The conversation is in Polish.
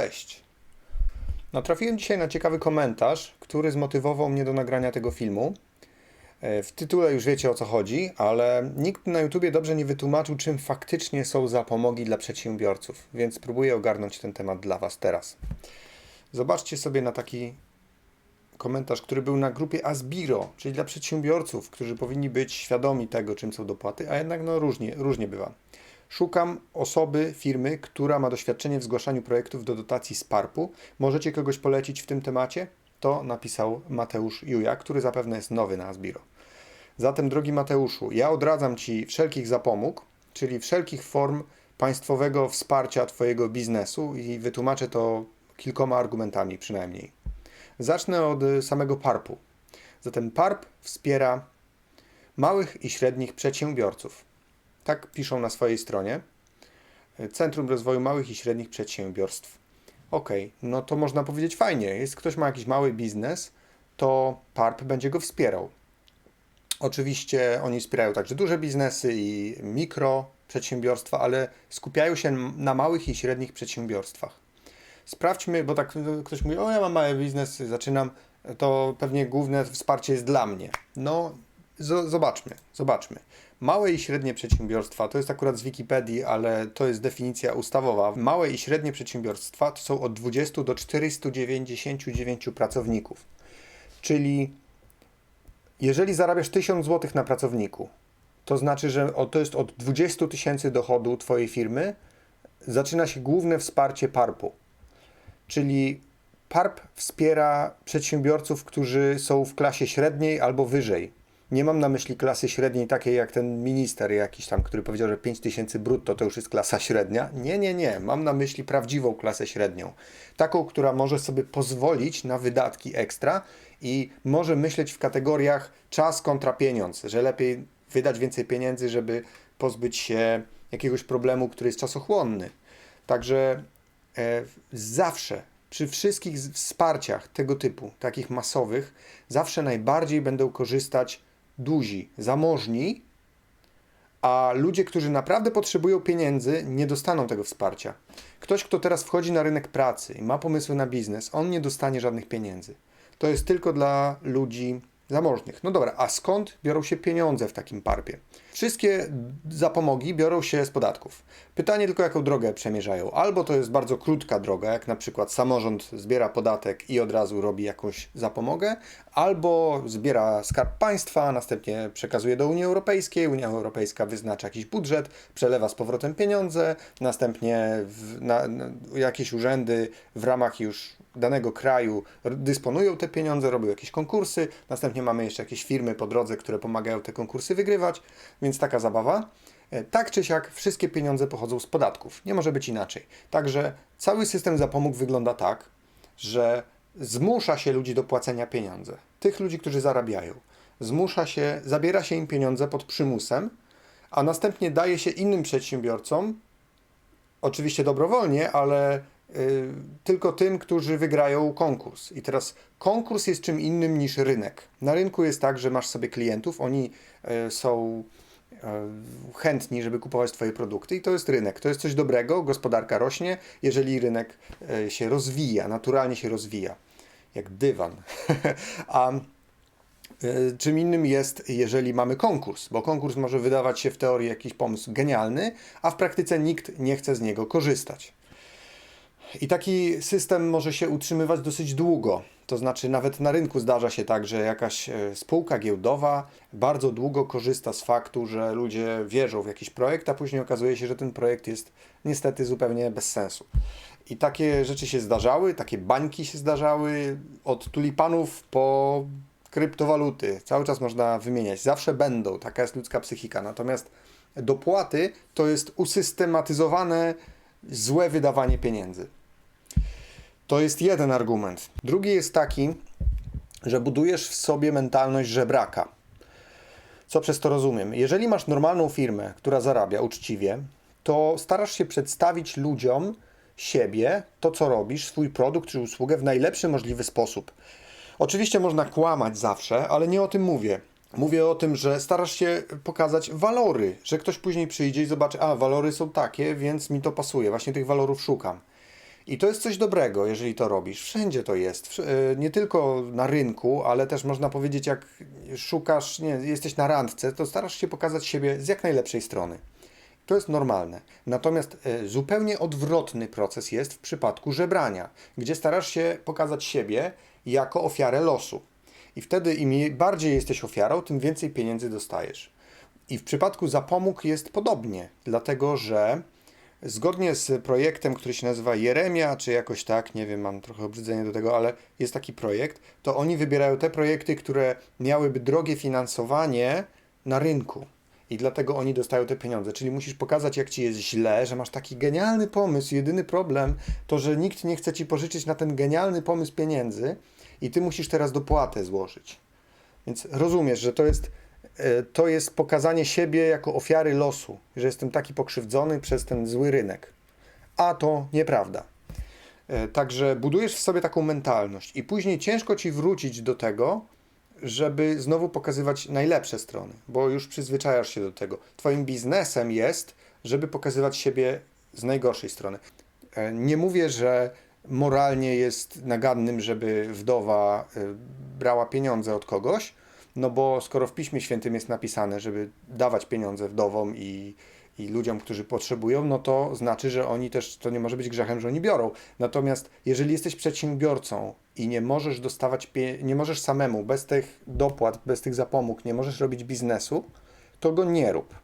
Cześć! Natrafiłem dzisiaj na ciekawy komentarz, który zmotywował mnie do nagrania tego filmu. E, W tytule już wiecie o co chodzi, ale nikt na YouTubie dobrze nie wytłumaczył, czym faktycznie są zapomogi dla przedsiębiorców, więc spróbuję ogarnąć ten temat dla Was teraz. Zobaczcie sobie na taki komentarz, który był na grupie Asbiro, czyli dla przedsiębiorców, którzy powinni być świadomi tego, czym są dopłaty, a jednak no różnie, różnie bywa. Szukam osoby, firmy, która ma doświadczenie w zgłaszaniu projektów do dotacji z PARP-u. Możecie kogoś polecić w tym temacie? To napisał Mateusz Juja, który zapewne jest nowy na Asbiro. Zatem, drogi Mateuszu, ja odradzam Ci wszelkich zapomóg, czyli wszelkich form państwowego wsparcia Twojego biznesu i wytłumaczę to kilkoma argumentami przynajmniej. Zacznę od samego PARP-u. Zatem PARP wspiera małych i średnich przedsiębiorców. Tak piszą na swojej stronie. Centrum Rozwoju Małych i Średnich Przedsiębiorstw. Ok, no to można powiedzieć fajnie. Jest ktoś ma jakiś mały biznes, to PARP będzie go wspierał. Oczywiście oni wspierają także duże biznesy i mikro przedsiębiorstwa, ale skupiają się na małych i średnich przedsiębiorstwach. Sprawdźmy, bo tak ktoś mówi, o ja mam mały biznes, zaczynam, to pewnie główne wsparcie jest dla mnie. No, zobaczmy, zobaczmy. Małe i średnie przedsiębiorstwa, to jest akurat z Wikipedii, ale to jest definicja ustawowa. Małe i średnie przedsiębiorstwa to są od 20 do 499 pracowników. Czyli jeżeli zarabiasz 1000 zł na pracowniku, to znaczy, że to jest od 20 tysięcy dochodu Twojej firmy, zaczyna się główne wsparcie PARP-u. Czyli PARP wspiera przedsiębiorców, którzy są w klasie średniej albo wyżej. Nie mam na myśli klasy średniej takiej jak ten minister jakiś tam, który powiedział, że 5000 brutto to już jest klasa średnia. Nie, nie, nie. Mam na myśli prawdziwą klasę średnią. Taką, która może sobie pozwolić na wydatki ekstra i może myśleć w kategoriach czas kontra pieniądz, że lepiej wydać więcej pieniędzy, żeby pozbyć się jakiegoś problemu, który jest czasochłonny. Także e, zawsze przy wszystkich wsparciach tego typu, takich masowych, zawsze najbardziej będą korzystać duzi, zamożni, a ludzie, którzy naprawdę potrzebują pieniędzy, nie dostaną tego wsparcia. Ktoś, kto teraz wchodzi na rynek pracy i ma pomysły na biznes, on nie dostanie żadnych pieniędzy. To jest tylko dla ludzi zamożnych. No dobra, a skąd biorą się pieniądze w takim parpie? Wszystkie zapomogi biorą się z podatków. Pytanie tylko, jaką drogę przemierzają. Albo to jest bardzo krótka droga, jak na przykład samorząd zbiera podatek i od razu robi jakąś zapomogę, albo zbiera skarb państwa, następnie przekazuje do Unii Europejskiej, Unia Europejska wyznacza jakiś budżet, przelewa z powrotem pieniądze, następnie w, na, na, jakieś urzędy w ramach już danego kraju dysponują te pieniądze, robią jakieś konkursy, następnie mamy jeszcze jakieś firmy po drodze, które pomagają te konkursy wygrywać, więc taka zabawa. E, Tak czy siak, wszystkie pieniądze pochodzą z podatków. Nie może być inaczej. Także cały system zapomóg wygląda tak, że zmusza się ludzi do płacenia pieniądze. Tych ludzi, którzy zarabiają. Zmusza się, zabiera się im pieniądze pod przymusem, a następnie daje się innym przedsiębiorcom, oczywiście dobrowolnie, ale tylko tym, którzy wygrają konkurs. I teraz konkurs jest czym innym niż rynek. Na rynku jest tak, że masz sobie klientów, oni y, są y, chętni, żeby kupować Twoje produkty i to jest rynek. To jest coś dobrego, gospodarka rośnie, jeżeli rynek y, się rozwija, naturalnie się rozwija. Jak dywan. A y, czym innym jest, jeżeli mamy konkurs, bo konkurs może wydawać się w teorii jakiś pomysł genialny, a w praktyce nikt nie chce z niego korzystać. I taki system może się utrzymywać dosyć długo. To znaczy, nawet na rynku zdarza się tak, że jakaś e, spółka giełdowa bardzo długo korzysta z faktu, że ludzie wierzą w jakiś projekt, a później okazuje się, że ten projekt jest niestety zupełnie bez sensu. I takie rzeczy się zdarzały, takie bańki się zdarzały, od tulipanów po kryptowaluty. Cały czas można wymieniać. Zawsze będą, taka jest ludzka psychika. Natomiast dopłaty to jest usystematyzowane złe wydawanie pieniędzy. To jest jeden argument. Drugi jest taki, że budujesz w sobie mentalność żebraka. Co przez to rozumiem? Jeżeli masz normalną firmę, która zarabia uczciwie, to starasz się przedstawić ludziom siebie, to co robisz, swój produkt czy usługę w najlepszy możliwy sposób. Oczywiście można kłamać zawsze, ale nie o tym mówię. Mówię o tym, że starasz się pokazać walory, że ktoś później przyjdzie i zobaczy, a walory są takie, więc mi to pasuje, właśnie tych walorów szukam. I to jest coś dobrego, jeżeli to robisz. Wszędzie to jest. E, Nie tylko na rynku, ale też można powiedzieć, jak szukasz, nie, jesteś na randce, to starasz się pokazać siebie z jak najlepszej strony. To jest normalne. Natomiast e, zupełnie odwrotny proces jest w przypadku żebrania, gdzie starasz się pokazać siebie jako ofiarę losu. I wtedy im bardziej jesteś ofiarą, tym więcej pieniędzy dostajesz. I w przypadku zapomóg jest podobnie, dlatego że zgodnie z projektem, który się nazywa Jeremia, czy jakoś tak, nie wiem, mam trochę obrzydzenie do tego, ale jest taki projekt, to oni wybierają te projekty, które miałyby drogie finansowanie na rynku. I dlatego oni dostają te pieniądze. Czyli musisz pokazać, jak ci jest źle, że masz taki genialny pomysł. Jedyny problem to, że nikt nie chce ci pożyczyć na ten genialny pomysł pieniędzy i ty musisz teraz dopłatę złożyć. Więc rozumiesz, że to jest, to jest pokazanie siebie jako ofiary losu, że jestem taki pokrzywdzony przez ten zły rynek. A to nieprawda. E, Także budujesz w sobie taką mentalność i później ciężko ci wrócić do tego, żeby znowu pokazywać najlepsze strony, bo już przyzwyczajasz się do tego. Twoim biznesem jest, żeby pokazywać siebie z najgorszej strony. E, Nie mówię, że moralnie jest nagannym, żeby wdowa e, brała pieniądze od kogoś, no bo skoro w Piśmie Świętym jest napisane, żeby dawać pieniądze wdowom i, i ludziom, którzy potrzebują, no to znaczy, że oni też, to nie może być grzechem, że oni biorą. Natomiast jeżeli jesteś przedsiębiorcą i nie możesz dostawać, nie możesz samemu, bez tych dopłat, bez tych zapomóg, nie możesz robić biznesu, to go nie rób.